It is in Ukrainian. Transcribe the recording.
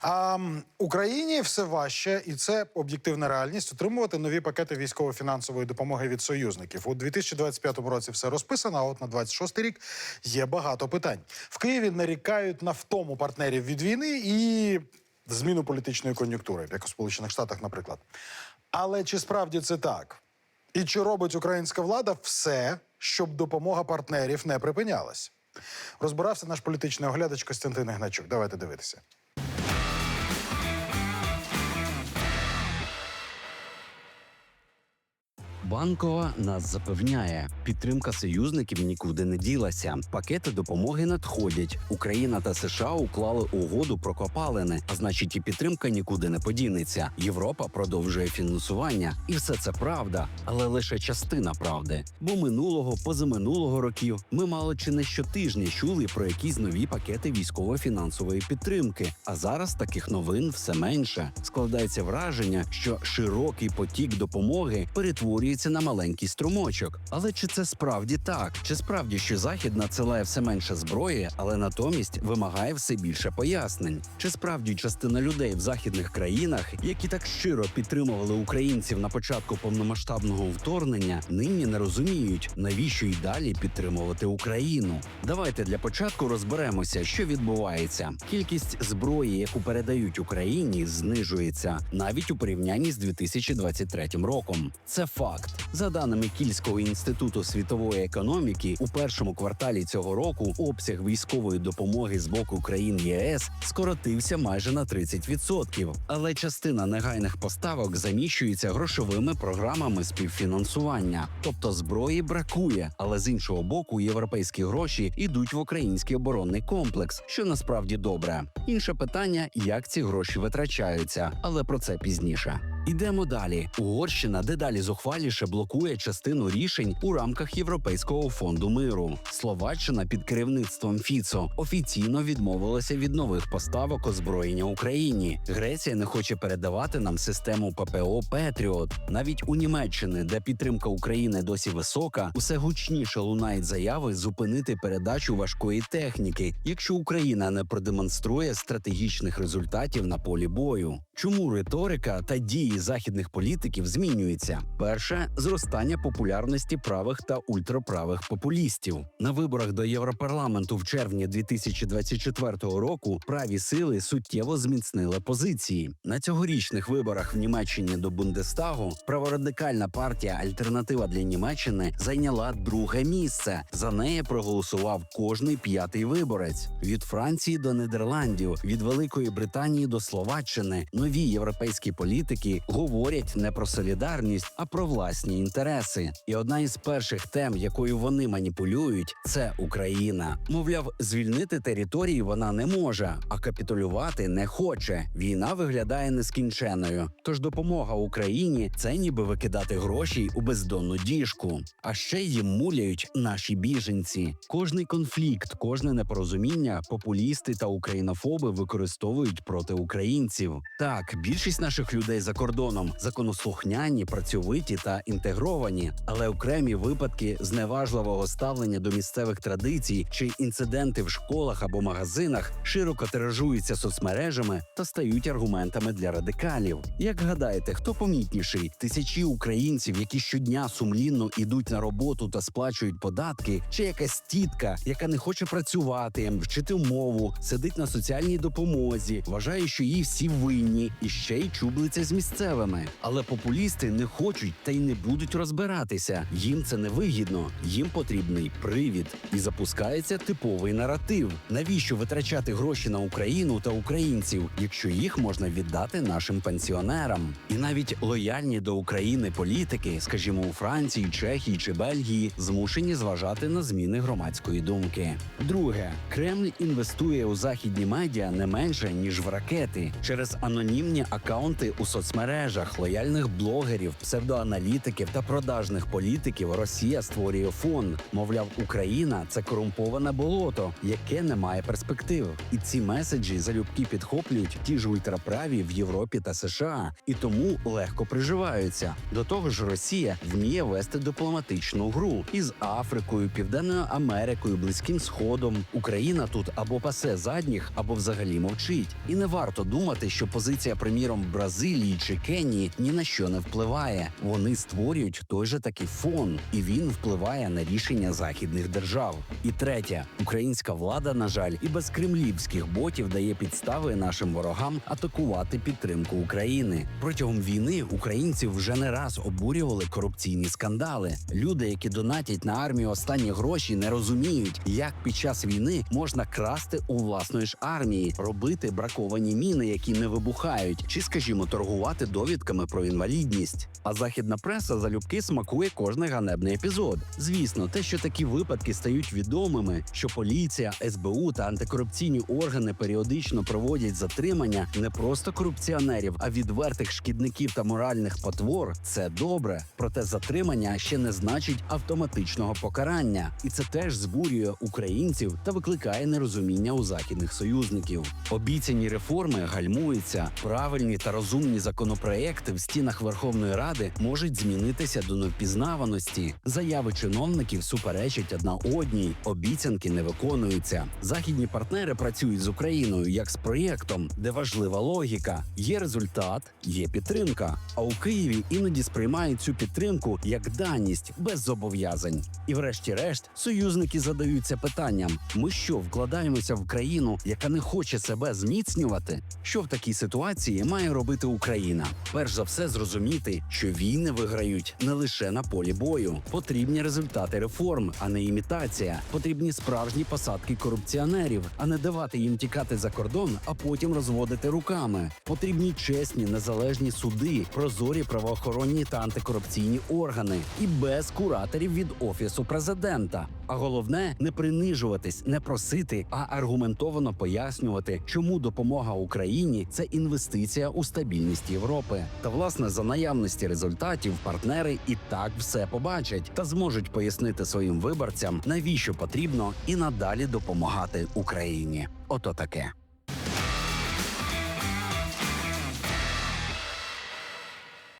А Україні все важче, і це об'єктивна реальність отримувати нові пакети військово-фінансової допомоги від союзників. У 2025 році все розписано. А от на 26 рік є багато питань. В Києві нарікають на втому партнерів від війни і зміну політичної кон'юнктури, як у Сполучених Штатах, наприклад. Але чи справді це так? І чи робить українська влада все, щоб допомога партнерів не припинялась? Розбирався наш політичний оглядач Костянтин Ігначук. Давайте дивитися. Банкова нас запевняє, підтримка союзників нікуди не ділася. Пакети допомоги надходять. Україна та США уклали угоду про копалини, а значить, і підтримка нікуди не подінеться. Європа продовжує фінансування, і все це правда, але лише частина правди. Бо минулого, позаминулого років ми мало чи не щотижня чули про якісь нові пакети військово-фінансової підтримки. А зараз таких новин все менше. Складається враження, що широкий потік допомоги перетворюється на маленький струмочок. Але чи це справді так? Чи справді, що захід надсилає все менше зброї, але натомість вимагає все більше пояснень? Чи справді частина людей в західних країнах, які так щиро підтримували українців на початку повномасштабного вторгнення, нині не розуміють, навіщо й далі підтримувати Україну? Давайте для початку розберемося, що відбувається. Кількість зброї, яку передають Україні, знижується навіть у порівнянні з 2023 роком. Це факт. За даними Кільського інституту світової економіки, у першому кварталі цього року обсяг військової допомоги з боку країн ЄС скоротився майже на 30%. Але частина негайних поставок заміщується грошовими програмами співфінансування, тобто зброї бракує, але з іншого боку, європейські гроші йдуть в український оборонний комплекс, що насправді добре. Інше питання, як ці гроші витрачаються, але про це пізніше. Ідемо далі. Угорщина дедалі зухваліше блокує частину рішень у рамках Європейського фонду миру. Словаччина під керівництвом Фіцо офіційно відмовилася від нових поставок озброєння Україні. Греція не хоче передавати нам систему ППО Петріот. Навіть у Німеччини, де підтримка України досі висока, усе гучніше лунають заяви зупинити передачу важкої техніки, якщо Україна не продемонструє стратегічних результатів на полі бою. Чому риторика та дії західних політиків змінюються? Перше зростання популярності правих та ультраправих популістів на виборах до Європарламенту в червні 2024 року. Праві сили суттєво зміцнили позиції на цьогорічних виборах в Німеччині до Бундестагу. Праворадикальна партія Альтернатива для Німеччини зайняла друге місце. За неї проголосував кожний п'ятий виборець від Франції до Нідерландів, від Великої Британії до Словаччини. Нові європейські політики говорять не про солідарність, а про власні інтереси. І одна із перших тем, якою вони маніпулюють, це Україна. Мовляв, звільнити території вона не може, а капітулювати не хоче. Війна виглядає нескінченою. Тож допомога Україні це ніби викидати гроші у бездонну діжку. А ще їм муляють наші біженці. Кожний конфлікт, кожне непорозуміння популісти та українофоби використовують проти українців. Так, більшість наших людей за кордоном законослухняні, працьовиті та інтегровані, але окремі випадки зневажливого ставлення до місцевих традицій чи інциденти в школах або магазинах широко тиражуються соцмережами та стають аргументами для радикалів. Як гадаєте, хто помітніший? Тисячі українців, які щодня сумлінно ідуть на роботу та сплачують податки, чи якась тітка, яка не хоче працювати, вчити мову, сидить на соціальній допомозі, вважає, що їй всі винні і ще й чублиться з місцевими. Але популісти не хочуть та й не будуть розбиратися. Їм це не вигідно, їм потрібний привід. І запускається типовий наратив. Навіщо витрачати гроші на Україну та українців, якщо їх можна віддати нашим пенсіонерам? І навіть лояльні до України політики, скажімо, у Франції, Чехії чи Бельгії, змушені зважати на зміни громадської думки. Друге, Кремль інвестує у західні медіа не менше ніж в ракети через анонімні анонімні акаунти у соцмережах, лояльних блогерів, псевдоаналітиків та продажних політиків Росія створює фон. Мовляв, Україна це корумповане болото, яке не має перспектив. І ці меседжі залюбки підхоплюють ті ж ультраправі в Європі та США, і тому легко приживаються. До того ж, Росія вміє вести дипломатичну гру із Африкою, Південною Америкою, Близьким Сходом. Україна тут або пасе задніх, або взагалі мовчить. І не варто думати, що позиція, приміром, Бразилії чи Кенії ні на що не впливає. Вони створюють той же такий фон, і він впливає на рішення західних держав. І третє, українська влада, на жаль, і без кремлівських ботів дає підстави нашим ворогам атакувати підтримку України. Протягом війни українців вже не раз обурювали корупційні скандали. Люди, які донатять на армію останні гроші, не розуміють, як під час війни можна красти у власної ж армії, робити браковані міни, які не вибухають, чи, скажімо, торгувати довідками про інвалідність. А західна преса залюбки смакує кожний ганебний епізод. Звісно, те, що такі випадки стають відомими, що поліція, СБУ та антикорупційні органи періодично проводять затримання не просто корупціонерів, а відвертих шкідників та моральних потвор, це добре. Проте затримання ще не значить автоматичного покарання, і це теж збурює українців та викликає нерозуміння у західних союзників. Обіцяні реформи гальмуються. Правильні та розумні законопроекти в стінах Верховної Ради можуть змінитися до невпізнаваності. Заяви чиновників суперечать одна одній, обіцянки не виконуються. Західні партнери працюють з Україною як з проєктом, де важлива логіка. Є результат, є підтримка. А у Києві іноді сприймають цю підтримку як даність без зобов'язань. І, врешті-решт, союзники задаються питанням: ми що вкладаємося в країну, яка не хоче себе зміцнювати? Що в такій ситуації має робити Україна? Перш за все, зрозуміти, що війни виграють не лише на полі бою. Потрібні результати реформ, а не імітація. Потрібні справжні посадки корупціонерів, а не давати їм тікати за кордон, а потім розводити руками. Потрібні чесні незалежні суди, прозорі правоохоронні та антикорупційні органи і без кураторів від офісу президента. А головне не принижуватись, не просити, а аргументовано пояснювати, чому допомога Україні це інвестиція у стабільність Європи. Та власне за наявності результатів партнери і так все побачать та зможуть пояснити своїм виборцям, навіщо потрібно і надалі допомагати Україні. Ото таке.